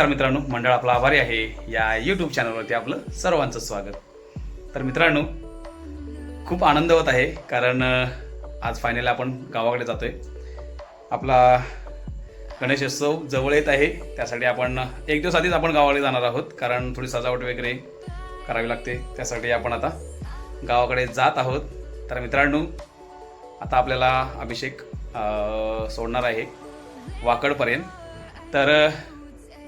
नमस्कार मित्रांनो मंडळ आपला आभारी आहे. या यूट्यूब चॅनलवरती आपलं सर्वांचं स्वागत. तर मित्रांनो खूप आनंद होत आहे कारण आज फायनली आपण गावाकडे जातो आहे आपला गणेशोत्सव जवळ येत आहे त्यासाठी आपण एक दिवस आधीच आपण गावाकडे जाणार आहोत कारण थोडी सजावट वगैरे करावी लागते त्यासाठी आपण आता गावाकडे जात आहोत. तर मित्रांनो आता आपल्याला अभिषेक सोडणार आहे वाकडपर्यंत. तर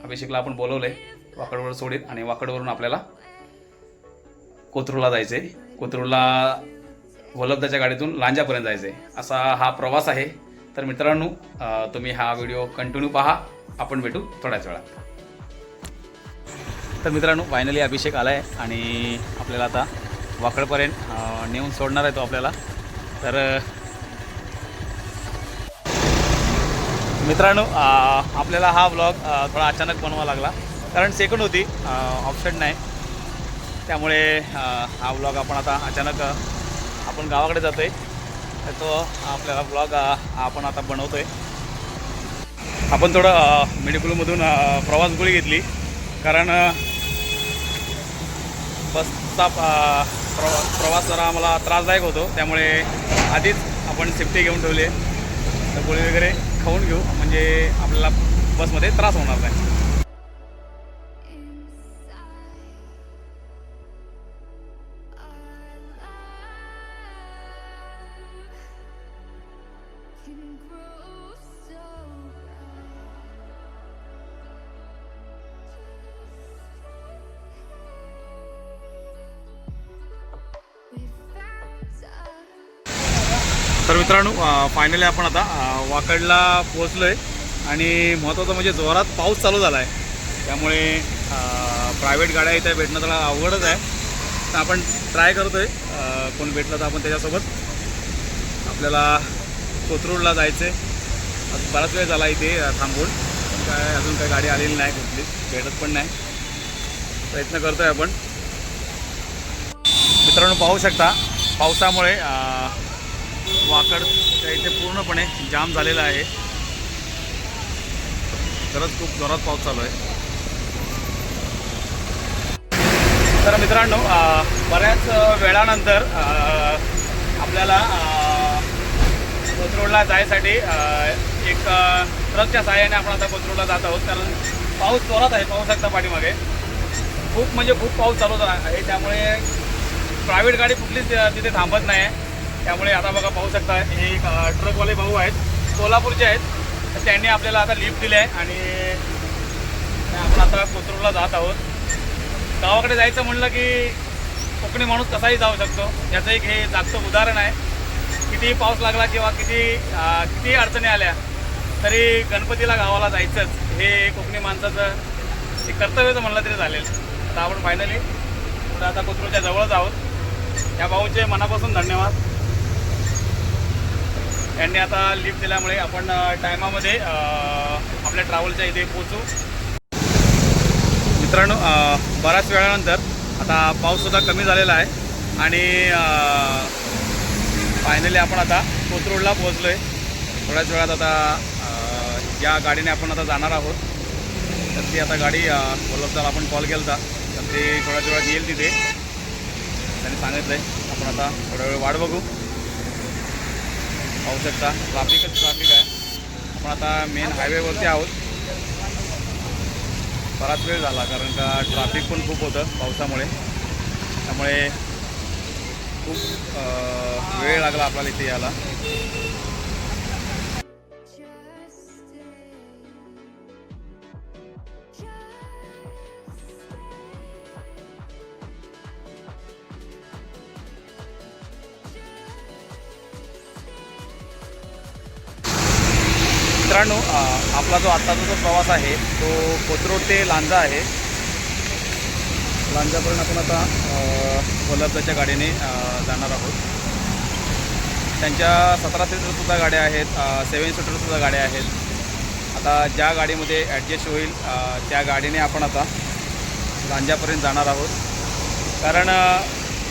अभिषेकला आपण बोलवलं आहे वाकडवर सोडेल आणि वाकडवरून आपल्याला कोथरूडला जायचं आहे कोथरूडला वल्लभदाच्या गाडीतून लांजापर्यंत जायचं आहे असा हा प्रवास आहे. तर मित्रांनो तुम्ही हा व्हिडिओ कंटिन्यू पहा. आपण भेटू थोड्याच वेळात. तर मित्रांनो फायनली अभिषेक आला आहे आणि आपल्याला आता वाकडपर्यंत नेऊन सोडणार आहे तो आपल्याला. तर मित्रांनो आपल्याला हा ब्लॉग थोडा अचानक बनवा लागला. कारण सेकंड होती ऑप्शन नाही. त्यामुळे हा ब्लॉग आपण आता अचानक आपण गावाकडे जातो आहे तर तो आपल्याला ब्लॉग आपण आता बनवतो आहे आपण थोडं मेडिकुलमधून प्रवास गोळी घेतली. कारण बसचा प्रवा प्रवास जरा आम्हाला त्रासदायक होतो. त्यामुळे आधीच आपण सेफ्टी घेऊन ठेवली आहे. तर गोळी वगैरे खाऊन घेऊ. म्हणजे आपल्याला बसमध्ये त्रास होणार नाही. तर मित्रांनो फायनली आपण आता वाकडला पोहोचलो आहे आणि महत्त्वाचं म्हणजे जोरात पाऊस चालू झाला आहे त्यामुळे प्रायव्हेट गाड्या इथे भेटणं थोडा अवघडच आहे. तर आपण ट्राय करतो आहे कोण भेटलं तर आपण त्याच्यासोबत. आपल्याला कोथरूडला जायचं आहे अजून बराच वेळ झाला इथे थांबून. पण काय अजून काही गाडी आलेली नाही कुठली. भेटत पण नाही. प्रयत्न करतो आहे आपण. मित्रांनो पाहू शकता. पावसामुळे वाकडच्या इथे पूर्णपणे जाम झालेला आहे. खरंच खूप जोरात पाऊस चालू आहे. तर मित्रांनो बऱ्याच वेळानंतर आपल्याला कोथरूडला जायसाठी एक ट्रकच्या सहाय्याने आपण आता कोथरूडला जात आहोत. कारण पाऊस जोरात आहे पाऊस एकदा पाठीमागे. खूप म्हणजे खूप पाऊस चालू झाला आहे. त्यामुळे प्रायव्हेट गाडी कुठलीच तिथे थांबत नाही. आहे त्यामुळे आता बघा पाहू शकता हे एक ट्रकवाले भाऊ आहेत. सोलापूरचे आहेत. तर त्यांनी आपल्याला आता लिफ्ट दिली आहे आणि आपण आता कोथरूडला जात आहोत. गावाकडे जायचं म्हणलं की कोकणी माणूस कसाही जाऊ शकतो. याचं एक हे जागतं उदाहरण आहे. कितीही पाऊस लागला किंवा किती कितीही अडचणी आल्या तरी गणपतीला गावाला जायचंच. हे कोकणी माणसाचं एक कर्तव्यच म्हणलं तरी चालेल. आता आपण फायनली पुढे आता कोथरूडच्या जवळच आहोत. या भाऊचे मनापासून धन्यवाद. त्यांनी आता लिफ्ट दिल्यामुळे आपण टायमामध्ये आपल्या ट्रॅव्हलच्या इथे पोचू मित्रांनो बऱ्याच वेळानंतर आता पाऊससुद्धा कमी झालेला आहे आणि फायनली आपण आता कोथरूडला पोहोचलो आहे थोड्याच वेळात आता या गाडीने आपण आता जाणार आहोत. तर ती आता गाडी वल्लभदाला आपण कॉल केला होता तर ती थोड्याच वेळात येईल तिथे. त्यांनी सांगितलं आहे आपण आता थोडा वेळ वाट बघू. पाहू शकता. ट्राफिकच ट्राफिक आहे. आपण आता मेन हायवेवरती आहोत. बराच वेळ झाला कारण का ट्राफिक पण खूप होतं पावसामुळे. त्यामुळे खूप वेळ लागला आपल्याला इथे यायला. मित्रांनो आपला जो आत्ताचा जो प्रवास आहे तो कोथरूड ते लांजा आहे. लांजापर्यंत आपण आता अं, गाडीने जाणार आहोत. त्यांच्या सतरा सीटरसुद्धा गाड्या आहेत सेवन सीटरसुद्धा गाड्या आहेत. आता ज्या गाडीमध्ये ॲडजस्ट होईल त्या गाडीने आपण आता लांजापर्यंत जाणार आहोत. कारण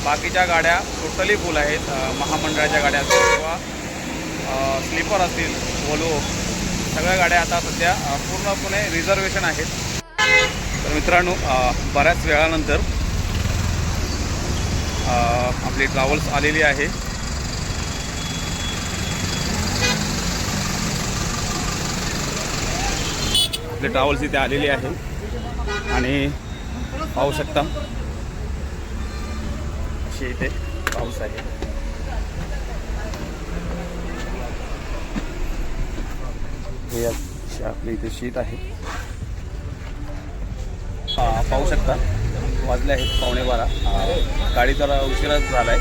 बाकीच्या गाड्या टोटली फुल आहेत महामंडळाच्या गाड्या असतील किंवा स्लीपर असतील वोल्वो सगळ्या गाड्या आता सध्या पूर्णपणे रिझर्वेशन आहेत. तर मित्रांनो बऱ्याच वेळानंतर आपली ट्रॅव्हल्स आलेली आहे. आपली ट्रॅव्हल्स इथे आलेली आहे. आणि पाहू शकता अशी इथे पाऊस आहे. हे अशी आपली इथे शीत आहे. पाहू शकता. वाजले आहेत पावणे बारा. गाडी जरा उशिराच झाला आहे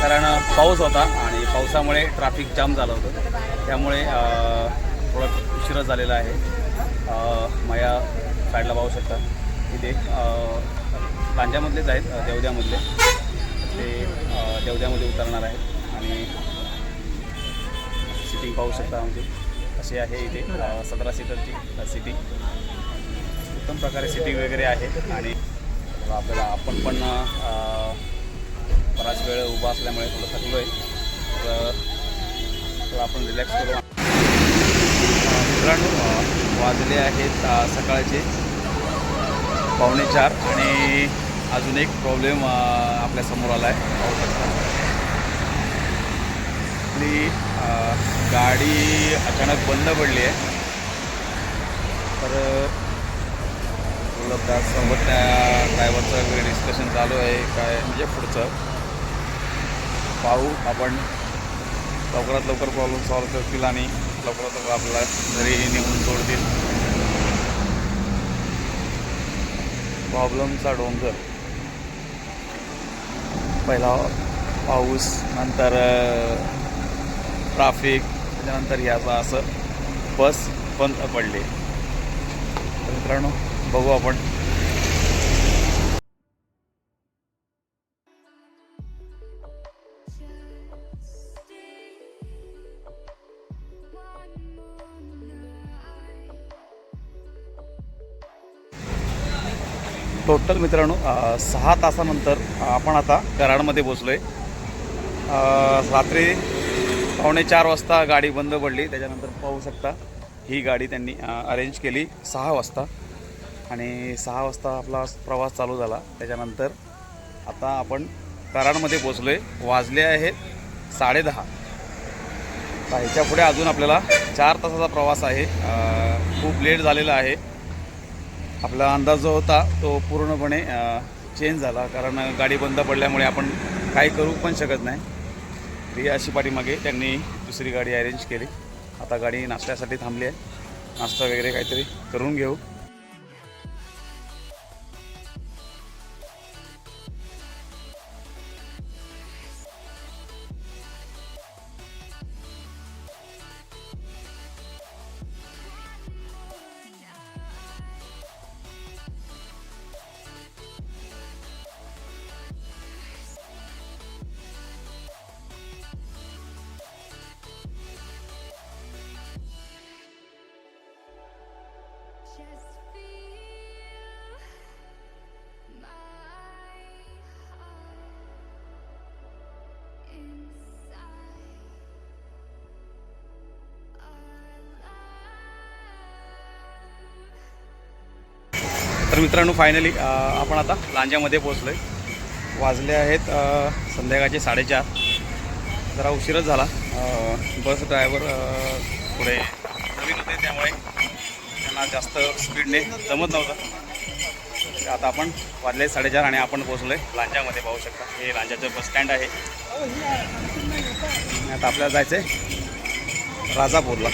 कारण पाऊस होता आणि पावसामुळे ट्रॅफिक जाम झालं होतं. त्यामुळे थोडं थोडा उशिरा झालेला आहे. आ, माया साईडला पाहू शकता. इथे लांजामधलेच आहेत देवद्यामधले. ते देवद्यामध्ये उतरणार आहेत आणि सिटिंग पाहू शकता आमची. अशी आहे इथे सतरा सीटरची सिटी. उत्तम प्रकारे सिटिंग वगैरे आहे. आणि आपल्याला आपण पण बराच वेळ उभा असल्यामुळे थोडं थकलो आहे तर आपण रिलॅक्स करू. मित्रांनो वाजले आहेत सकाळचे पावणे चार. आणि अजून एक प्रॉब्लेम आपल्यासमोर आला आहे पाहू शकता आपली गाडी अचानक बंद पडली आहे. तर थोडं त्या ड्रायव्हरचं वगैरे डिस्कशन चालू आहे काय म्हणजे पुढचं. पाहू आपण. लवकरात लवकर प्रॉब्लेम सॉल्व करतील आणि लवकरात लवकर आपल्याला घरी निघून सोडतील. प्रॉब्लेमचा डोंगर. पहिला पाऊस नंतर ट्राफिक त्याच्यानंतर ह्याचा असं बस बंद पडली. तर मित्रांनो बघू आपण. टोटल मित्रांनो सहा तासानंतर आपण आता कराडमध्ये पोचलो आहे रात्री पावणे चार वाजता गाडी बंद पडली. त्याच्यानंतर पाहू शकता ही गाडी त्यांनी अरेंज केली सहा वाजता. आणि सहा वाजता आपला प्रवास चालू झाला. त्याच्यानंतर आता आपण कराडमध्ये पोचलो आहे वाजले आहेत साडेदहा. आता ह्याच्या पुढे अजून आपल्याला चार तासाचा प्रवास आहे. खूप लेट झालेला आहे. आपला अंदाज जो होता तो पूर्णपणे चेंज झाला. कारण गाडी बंद पडल्यामुळे आपण काही करू पण शकत नाही. ती अशी पाठीमागे त्यांनी दुसरी गाडी अरेंज केली. आता गाडी नाश्त्यासाठी थांबली आहे. नाश्ता वगैरे काहीतरी करून घेऊ. तर मित्रांनो फायनली आपण आता लांजामध्ये पोचलो आहे वाजले आहेत संध्याकाळचे साडेचार. जरा उशीरच झाला. बस ड्रायव्हर पुढे नवीन होते त्यामुळे त्यांना जास्त स्पीडने जमत नव्हतं. आता आपण वाजले साडेचार आणि आपण पोचलो आहे लांजामध्ये. पाहू शकता हे लांजाचं बस स्टँड आहे. आता आपल्याला जायचं आहे राजापूरला.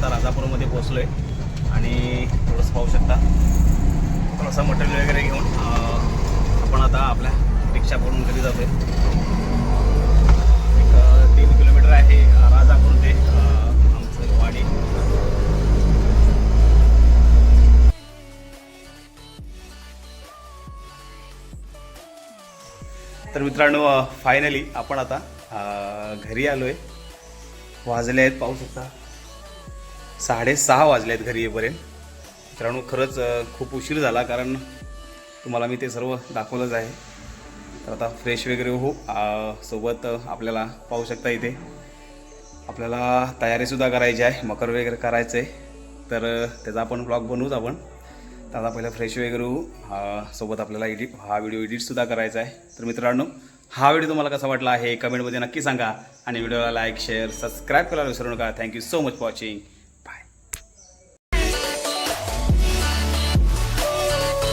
आता राजापूरमध्ये पोहोचलो आहे आणि थोडंसं पाहू शकता. थोडंसं मटेरियल वगैरे घेऊन आपण आता आपल्या रिक्षा पकडून घरी जातो आहे तीन किलोमीटर आहे राजापूर ते आमचं वाडी. तर मित्रांनो फायनली आपण आता घरी आलो आहे वाजले आहेत पाहू शकता. साडेसहा वाजले आहेत घरी येईपर्यंत. मित्रांनो खरंच खूप उशीर झाला कारण तुम्हाला मी ते सर्व दाखवलंच आहे. तर आता फ्रेश वगैरे हो सोबत आपल्याला पाहू शकता इथे. आपल्याला तयारीसुद्धा करायची आहे मकर वगैरे करायचं आहे तर त्याचा आपण ब्लॉग बनवूच आपण. तर आता पहिला फ्रेश वगैरे होऊ सोबत आपल्याला एडिट हा व्हिडिओ एडिटसुद्धा करायचा आहे. तर मित्रांनो हा व्हिडिओ तुम्हाला कसा वाटला आहे कमेंटमध्ये नक्की सांगा. आणि व्हिडिओला लाईक शेअर सबस्क्राईब करायला विसरू नका. Thank you so much for watching